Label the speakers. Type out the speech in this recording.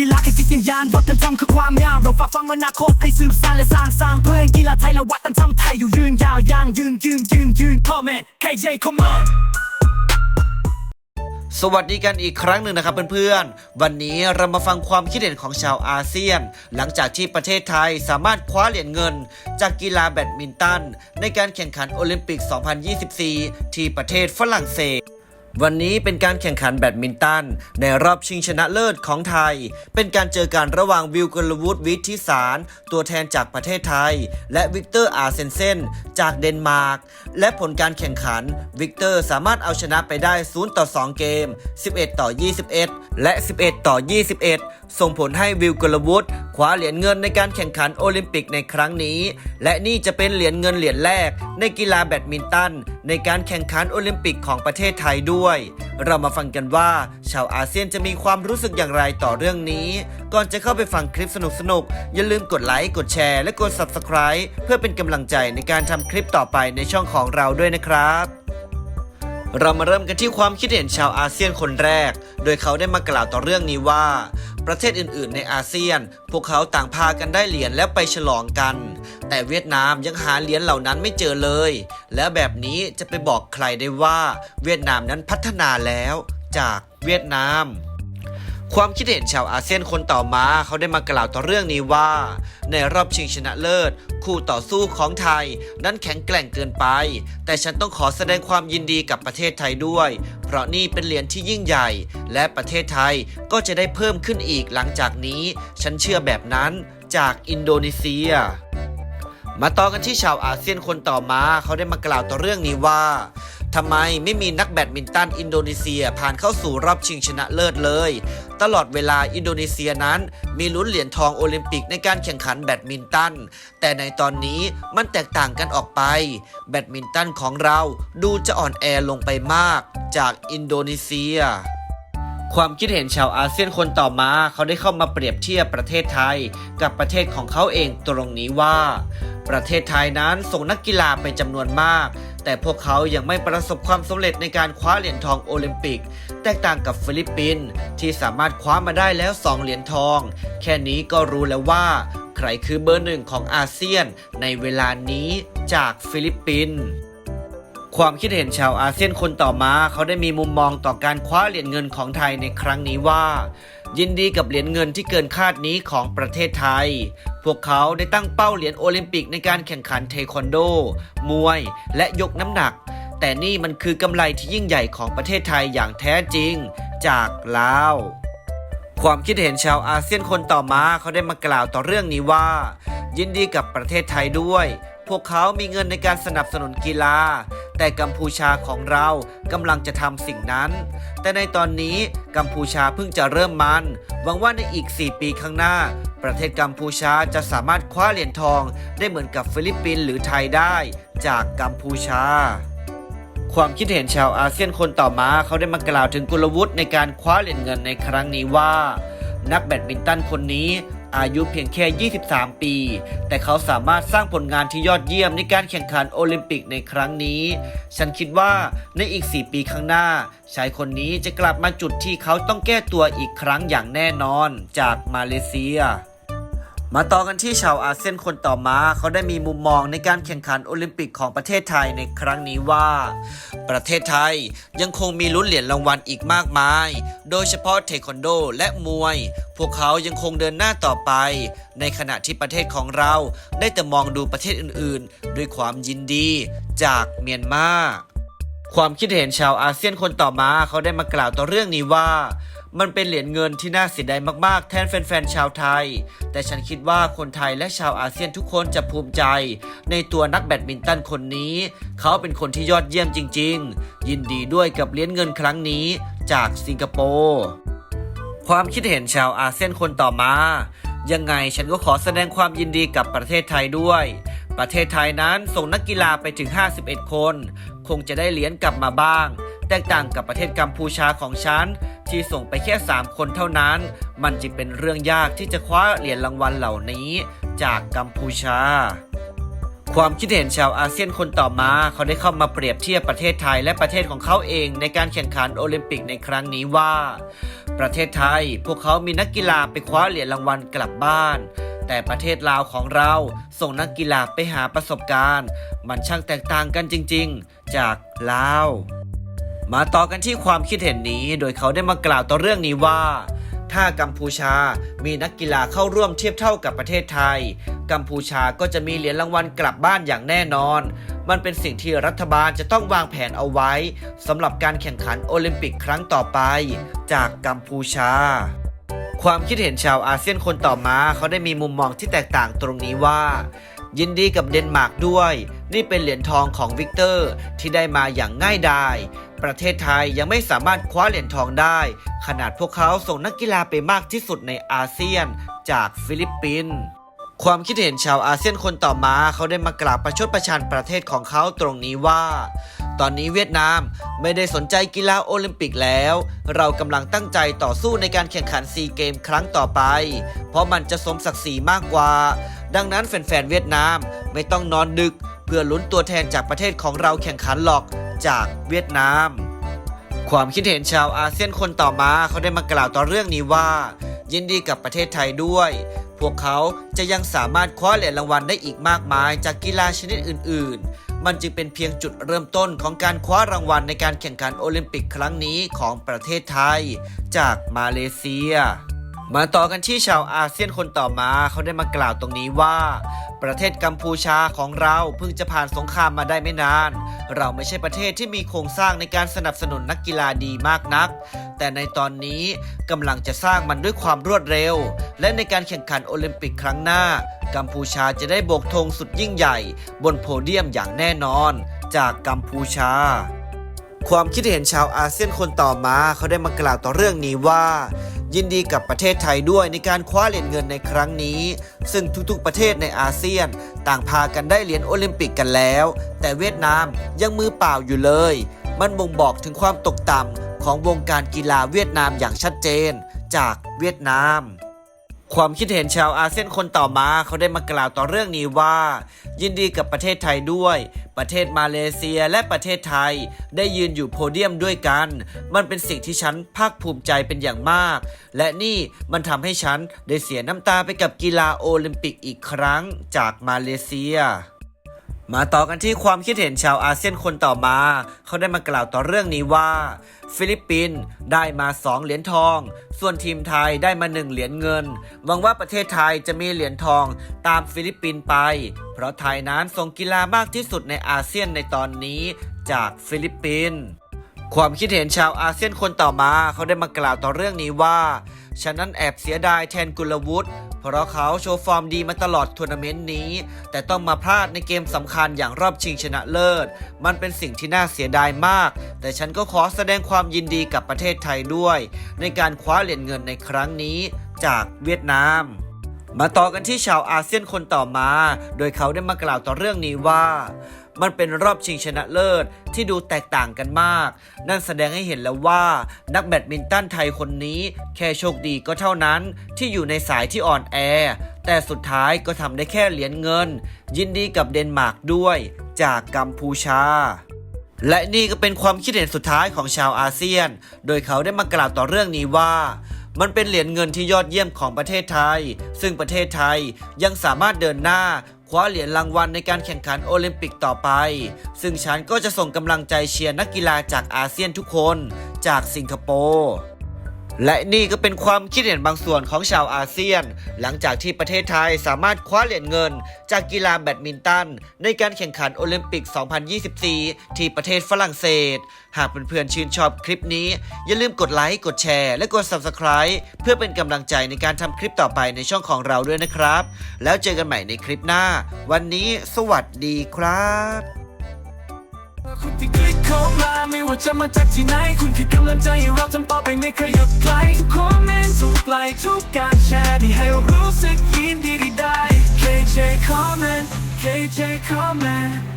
Speaker 1: กีฬาคือจิตวิญญาณวัฒนธรรมคือความงามเราฝ่าฟังอนาคตให้สืบสานและสร้างสร้างเพื่อให้กีฬาไทยและวัฒนธรรมไทยอยู่ยืนยาวยางยืนยืนยืนยืน comment KJ come on
Speaker 2: สวัสดีกันอีกครั้งหนึ่งนะครับเพื่อนๆ วันนี้เรามาฟังความคิดเห็นของชาวอาเซียน หลังจากที่ประเทศไทยสามารถคว้าเหรียญเงิน จากกีฬาแบดมินตัน ในการแข่งขันโอลิมปิก 2024 ที่ประเทศฝรั่งเศส วันนี้เป็นการแข่งขันแบดมินตันในรอบชิงชนะเลิศของไทย เป็นการเจอกันระหว่างวิลกลวุฒิวิทิสาร ตัวแทนจากประเทศไทย และวิกเตอร์อาร์เซนเซนจากเดนมาร์ก และผลการแข่งขัน วิกเตอร์สามารถเอาชนะไปได้ 0 ต่อ 2 เกม 11 ต่อ 21 และ 11 ต่อ 21 ส่งผลให้วิลกลวุฒิคว้าเหรียญเงินในการแข่งขันโอลิมปิกในครั้งนี้ และนี่จะเป็นเหรียญเงินเหรียญแรก ในกีฬาแบดมินตันในการแข่งขันโอลิมปิกของประเทศไทยด้วยเรามาฟังกันว่า ชาวอาเซียนจะมีความรู้สึกอย่างไรต่อเรื่องนี้ ก่อนจะเข้าไปฟังคลิปสนุกๆ อย่าลืมกดไลค์ กดแชร์ และกด Subscribe เพื่อเป็นกำลังใจในการทำคลิปต่อไปในช่องของเราด้วยนะครับ เรามาเริ่มกันที่ความคิดเห็นชาวอาเซียนคนแรก โดยเขาได้มากล่าวต่อเรื่องนี้ว่า ประเทศอื่นๆ ในอาเซียน พวกเขาต่างพากันได้เหรียญแล้วไปฉลองกัน แต่เวียดนามยังหาเหรียญเหล่านั้นไม่เจอเลย แล้วแบบนี้จะไปบอกใครได้ว่า เวียดนามนั้นพัฒนาแล้ว จากเวียดนาม ความคิดเห็นชาวอาเซียนคนต่อมาเขาได้มากล่าวต่อเรื่องนี้ว่า ในรอบชิงชนะเลิศ คู่ต่อสู้ของไทย นั้นแข็งแกร่งเกินไป แต่ฉันต้องขอแสดงความยินดีกับประเทศไทยด้วย เพราะนี่เป็นเหรียญที่ยิ่งใหญ่ และประเทศไทยก็จะได้เพิ่มขึ้นอีกหลังจากนี้ ฉันเชื่อแบบนั้นจากอินโดนีเซียมาต่อกันที่ชาวอาเซียนคนต่อมาเขาได้มากล่าวต่อเรื่องนี้ว่า ทำไมไม่มีนักแบดมินตันอินโดนีเซียผ่านเข้าสู่รอบชิงชนะเลิศเลย ตลอดเวลาอินโดนีเซียนั้น มีลุ้นเหรียญทองโอลิมปิกในการแข่งขันแบดมินตัน แต่ในตอนนี้มันแตกต่างกันออกไป แบดมินตันของเราดูจะอ่อนแอลงไปมาก จากอินโดนีเซียความคิดเห็นชาวอาเซียนคนต่อมาเขาได้เข้ามาเปรียบเทียบประเทศไทย กับประเทศของเขาเองตรงนี้ว่า ประเทศไทยนั้นส่งนักกีฬาไปจำนวนมาก แต่พวกเขายังไม่ประสบความสำเร็จในการคว้าเหรียญทองโอลิมปิก แตกต่างกับฟิลิปปินส์ที่สามารถคว้ามาได้แล้ว 2 เหรียญทอง แค่นี้ก็รู้แล้วว่า ใครคือเบอร์หนึ่งของอาเซียนในเวลานี้จากฟิลิปปินส์ ความคิดเห็นชาวอาเซียนคนต่อมา เขาได้มีมุมมองต่อการคว้าเหรียญเงินของไทยในครั้งนี้ว่า ยินดีกับเหรียญเงินที่เกินคาดนี้ของประเทศไทย พวกเขาได้ตั้งเป้าเหรียญโอลิมปิกในการแข่งขันเทควันโด มวย และยกน้ำหนัก แต่นี่มันคือกำไรที่ยิ่งใหญ่ของประเทศไทยอย่างแท้จริง จากลาวความคิดเห็นชาวอาเซียนคนต่อมาเขาได้มากล่าวต่อเรื่องนี้ว่า ยินดีกับประเทศไทยด้วย พวกเขามีเงินในการสนับสนุนกีฬา แต่กัมพูชาของเรากำลังจะทำสิ่งนั้น แต่ในตอนนี้กัมพูชาเพิ่งจะเริ่มมัน หวังว่าในอีก 4 ปีข้างหน้า ประเทศกัมพูชาจะสามารถคว้าเหรียญทอง ได้เหมือนกับฟิลิปปินส์หรือไทยได้ จากกัมพูชาความคิดเห็นชาวอาเซียนคนต่อมาเขาได้มากล่าวถึงกุลวุฒิในการคว้าเหรียญเงินในครั้งนี้ว่า นักแบดมินตันคนนี้ อายุเพียงแค่ 23 ปี แต่เขาสามารถสร้างผลงานที่ยอดเยี่ยมในการแข่งขันโอลิมปิกในครั้งนี้ ฉันคิดว่าในอีก 4 ปีข้างหน้า ชายคนนี้จะกลับมาจุดที่เขาต้องแก้ตัวอีกครั้งอย่างแน่นอนจากมาเลเซีย มาต่อกันที่ชาวอาเซียนคนต่อมา เขาได้มีมุมมองในการแข่งขันโอลิมปิกของประเทศไทยในครั้งนี้ว่า ประเทศไทยยังคงมีลุ้นเหรียญรางวัลอีกมากมาย โดยเฉพาะเทควันโดและมวย พวกเขายังคงเดินหน้าต่อไป ในขณะที่ประเทศของเราได้แต่มองดูประเทศอื่นๆ ด้วยความยินดีจากเมียนมาความคิดเห็นชาวอาเซียนคนต่อมาเขาได้มากล่าวต่อเรื่องนี้ว่า มันเป็นเหรียญเงินที่น่าเสียดายมากๆ แทนแฟนๆชาวไทย แต่ฉันคิดว่าคนไทยและชาวอาเซียนทุกคนจะภูมิใจ ในตัวนักแบดมินตันคนนี้ เขาเป็นคนที่ยอดเยี่ยมจริง ๆ ยินดีด้วยกับเหรียญเงินครั้งนี้จากสิงคโปร์ความคิดเห็นชาวอาเซียนคนต่อมา ยังไงฉันก็ขอแสดงความยินดีกับประเทศไทยด้วย ประเทศไทยนั้นส่งนักกีฬาไปถึง 51 คน คงจะได้เหรียญกลับมาบ้าง แตกต่างกับประเทศกัมพูชาของฉัน ที่ส่งไปแค่ 3 คนเท่านั้น มันจึงเป็นเรื่องยากที่จะคว้าเหรียญรางวัลเหล่านี้จากกัมพูชา ความคิดเห็นชาวอาเซียนคนต่อมา เขาได้เข้ามาเปรียบเทียบประเทศไทยและประเทศของเขาเองในการแข่งขันโอลิมปิกในครั้งนี้ว่า ประเทศไทย พวกเขามีนักกีฬาไปคว้าเหรียญรางวัลกลับบ้านแต่ประเทศลาวของเราส่งนักกีฬาไปหาประสบการณ์ มันช่างแตกต่างกันจริง ๆ จากลาว มาต่อกันที่ความคิดเห็นนี้ โดยเขาได้มากล่าวต่อเรื่องนี้ว่า ถ้ากัมพูชามีนักกีฬาเข้าร่วมเทียบเท่ากับประเทศไทย กัมพูชาก็จะมีเหรียญรางวัลกลับบ้านอย่างแน่นอน มันเป็นสิ่งที่รัฐบาลจะต้องวางแผนเอาไว้สำหรับการแข่งขันโอลิมปิกครั้งต่อไป จากกัมพูชาความคิดเห็นชาวอาเซียนคนต่อมาเขาได้มีมุมมองที่แตกต่างตรงนี้ว่า ยินดีกับเดนมาร์กด้วย นี่เป็นเหรียญทองของวิกเตอร์ที่ได้มาอย่างง่ายดายประเทศไทยยังไม่สามารถคว้าเหรียญทองได้ ขนาดพวกเขาส่งนักกีฬาไปมากที่สุดในอาเซียนจากฟิลิปปินส์ความคิดเห็นชาวอาเซียนคนต่อมาเขาได้มากราบประชดประชันประเทศของเขาตรงนี้ว่า ตอนนี้เวียดนามไม่ได้สนใจกีฬาโอลิมปิกแล้ว เรากำลังตั้งใจต่อสู้ในการแข่งขันซีเกมครั้งต่อไป เพราะมันจะสมศักดิ์ศรีมากกว่า ดังนั้นแฟนๆเวียดนามไม่ต้องนอนดึก เพื่อลุ้นตัวแทนจากประเทศของเราแข่งขันหรอกจากเวียดนาม ความคิดเห็นชาวอาเซียนคนต่อมาเขาได้มากล่าวต่อเรื่องนี้ว่า ยินดีกับประเทศไทยด้วย พวกเขาจะยังสามารถคว้าเหรียญรางวัลได้อีกมากมายจากกีฬาชนิดอื่น ๆ มันจึงเป็นเพียงจุดเริ่มต้นของการคว้ารางวัลในการแข่งขันโอลิมปิกครั้งนี้ของประเทศไทย จากมาเลเซียมาต่อกันที่ชาวอาเซียนคนต่อมาเขาได้มากล่าวตรงนี้ว่า ประเทศกัมพูชาของเราเพิ่งจะผ่านสงครามมาได้ไม่นาน เราไม่ใช่ประเทศที่มีโครงสร้างในการสนับสนุนนักกีฬาดีมากนัก แต่ในตอนนี้กำลังจะสร้างมันด้วยความรวดเร็ว และในการแข่งขันโอลิมปิกครั้งหน้า กัมพูชาจะได้โบกธงสุดยิ่งใหญ่ บนโพเดียมอย่างแน่นอน จากกัมพูชา ความคิดเห็นชาวอาเซียนคนต่อมาเขาได้มากล่าวต่อเรื่องนี้ว่า ยินดีกับประเทศไทยด้วยในการคว้าเหรียญเงินในครั้งนี้ ซึ่งทุกๆประเทศในอาเซียน ต่างพากันได้เหรียญโอลิมปิกกันแล้ว แต่เวียดนามยังมือเปล่าอยู่เลย มันบ่งบอกถึงความตกต่ำของวงการกีฬาเวียดนามอย่างชัดเจน จากเวียดนาม ความคิดเห็นชาวอาเซียนคนต่อมาเขาได้มากล่าวต่อเรื่องนี้ว่า ยินดีกับประเทศไทยด้วย ประเทศมาเลเซียและประเทศไทย ได้ยืนอยู่โพเดียมด้วยกัน มันเป็นสิ่งที่ฉันภาคภูมิใจเป็นอย่างมาก และนี่มันทำให้ฉันได้เสียน้ำตาไปกับกีฬาโอลิมปิกอีกครั้งจากมาเลเซีย มาต่อกันที่ความคิดเห็นชาวอาเซียนคนต่อมา เขาได้มากล่าวต่อเรื่องนี้ว่า ฟิลิปปินส์ได้มา 2 เหรียญทอง ส่วนทีมไทยได้มา 1 เหรียญเงิน หวังว่าประเทศไทยจะมีเหรียญทองตามฟิลิปปินส์ไป เพราะไทยนั้นส่งกีฬามากที่สุดในอาเซียนในตอนนี้จากฟิลิปปินส์ความคิดเห็นชาวอาเซียนคนต่อมา เขาได้มากล่าวต่อเรื่องนี้ว่าฉันนั้นแอบเสียดายแทนกุลวุฒิ เพราะเขาโชว์ฟอร์มดีมาตลอดทัวร์นาเมนต์นี้ แต่ต้องมาพลาดในเกมสำคัญอย่างรอบชิงชนะเลิศ มันเป็นสิ่งที่น่าเสียดายมาก แต่ฉันก็ขอแสดงความยินดีกับประเทศไทยด้วย ในการคว้าเหรียญเงินในครั้งนี้จากเวียดนาม มาต่อกันที่ชาวอาเซียนคนต่อมา โดยเขาได้มากล่าวต่อเรื่องนี้ว่ามันเป็นรอบชิงชนะเลิศที่ดูแตกต่างกันมาก นั่นแสดงให้เห็นแล้วว่า นักแบดมินตันไทยคนนี้ แค่โชคดีก็เท่านั้นที่อยู่ในสายที่อ่อนแอ แต่สุดท้ายก็ทำได้แค่เหรียญเงิน ยินดีกับเดนมาร์กด้วย จากกัมพูชาและนี่ก็เป็นความคิดเห็นสุดท้ายของชาวอาเซียน โดยเขาได้มากล่าวต่อเรื่องนี้ว่า มันเป็นเหรียญเงินที่ยอดเยี่ยมของประเทศไทย ซึ่งประเทศไทยยังสามารถเดินหน้าคว้าเหรียญรางวัลในการแข่งขันโอลิมปิกต่อไป ซึ่งฉันก็จะส่งกำลังใจเชียร์นักกีฬาจากอาเซียนทุกคน จากสิงคโปร์ และนี่ก็เป็นความคิดเห็นบางส่วนของชาวอาเซียน หลังจากที่ประเทศไทยสามารถคว้าเหรียญเงิน จากกีฬาแบดมินตัน ในการแข่งขันโอลิมปิก 2024 ที่ประเทศฝรั่งเศส หากเพื่อนๆชื่นชอบคลิปนี้ อย่าลืมกดไลค์กดแชร์ และกด Subscribe เพื่อเป็นกำลังใจในการทำคลิปต่อไปในช่องของเราด้วยนะครับ แล้วเจอกันใหม่ในคลิปหน้า วันนี้สวัสดีครับ
Speaker 1: คุณที่คลิกเข้ามาไม่ว่าจะมาจากที่ไหน คุณคือกำลังใจให้เราจำต่อไปไม่เคยหยุดไกลทุกคอมเมนต์ทุกไลค์ทุกการแชร์ที่ให้เรารู้สึกยินดีที่ได้ KJ comment KJ comment